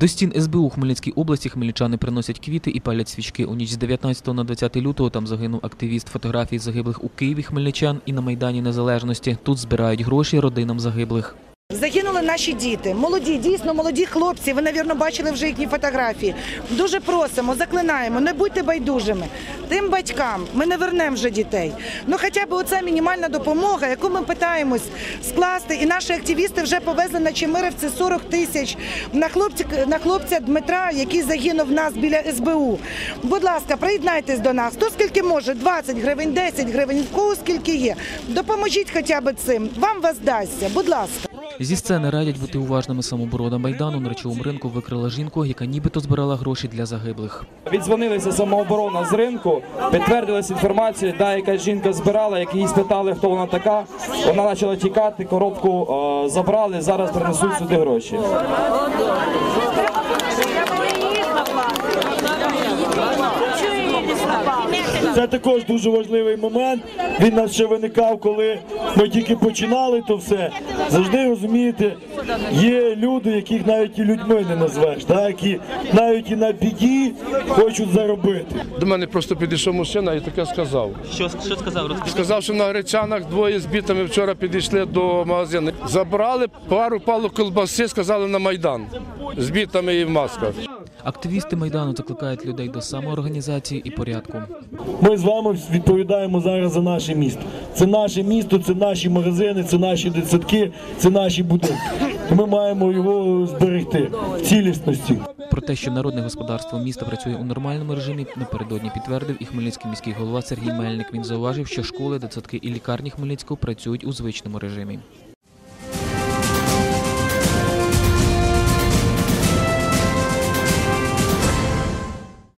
До стін СБУ у Хмельницькій області хмельничани приносять квіти і палять свічки. У ніч з 19 на 20 лютого там загинув активіст фотографій загиблих у Києві хмельничан і на Майдані Незалежності. Тут збирають гроші родинам загиблих. Загинули наші діти, молоді, дійсно молоді хлопці. Ви, навірно, бачили вже їхні фотографії. Дуже просимо, заклинаємо, не будьте байдужими. Тим батькам ми не вернемо вже дітей. Ну хоча б оця мінімальна допомога, яку ми питаємось скласти, і наші активісти вже повезли на Чемирівці 40 тисяч на хлопця, на хлопця Дмитра, який загинув в нас біля СБУ. Будь ласка, приєднайтесь до нас. Хто скільки може? 20 гривень, 10 гривень, в кого скільки є. Допоможіть хоча б цим. Вам воздасться. Будь ласка. Зі сцени радять бути уважними самооборона Майдану. На речовому ринку викрила жінку, яка нібито збирала гроші для загиблих. Відзвонилися самооборона з ринку, підтвердилася інформація, да, яка жінка збирала, як її спитали, хто вона така. Вона почала тікати, коробку е, забрали, зараз принесуть сюди гроші. Це також дуже важливий момент. Він нас ще виникав, коли ми тільки починали то все. Завжди розумієте, є люди, яких навіть і людьми не назвеш, да, які навіть і на біді хочуть заробити. До мене просто підійшов мужчина і таке сказав. Що, що сказав? Сказав, що на гречанах двоє з бітами вчора підійшли до магазину. Забрали пару палок колбаси, сказали на Майдан з бітами і в масках. Активісти Майдану закликають людей до самоорганізації і порядку. Ми з вами відповідаємо зараз за наше місто. Це наше місто, це наші магазини, це наші дитсадки, це наші будинки. Ми маємо його зберегти в цілісності. Про те, що народне господарство міста працює у нормальному режимі, напередодні підтвердив і хмельницький міський голова Сергій Мельник. Він зауважив, що школи, дитсадки і лікарні Хмельницького працюють у звичному режимі.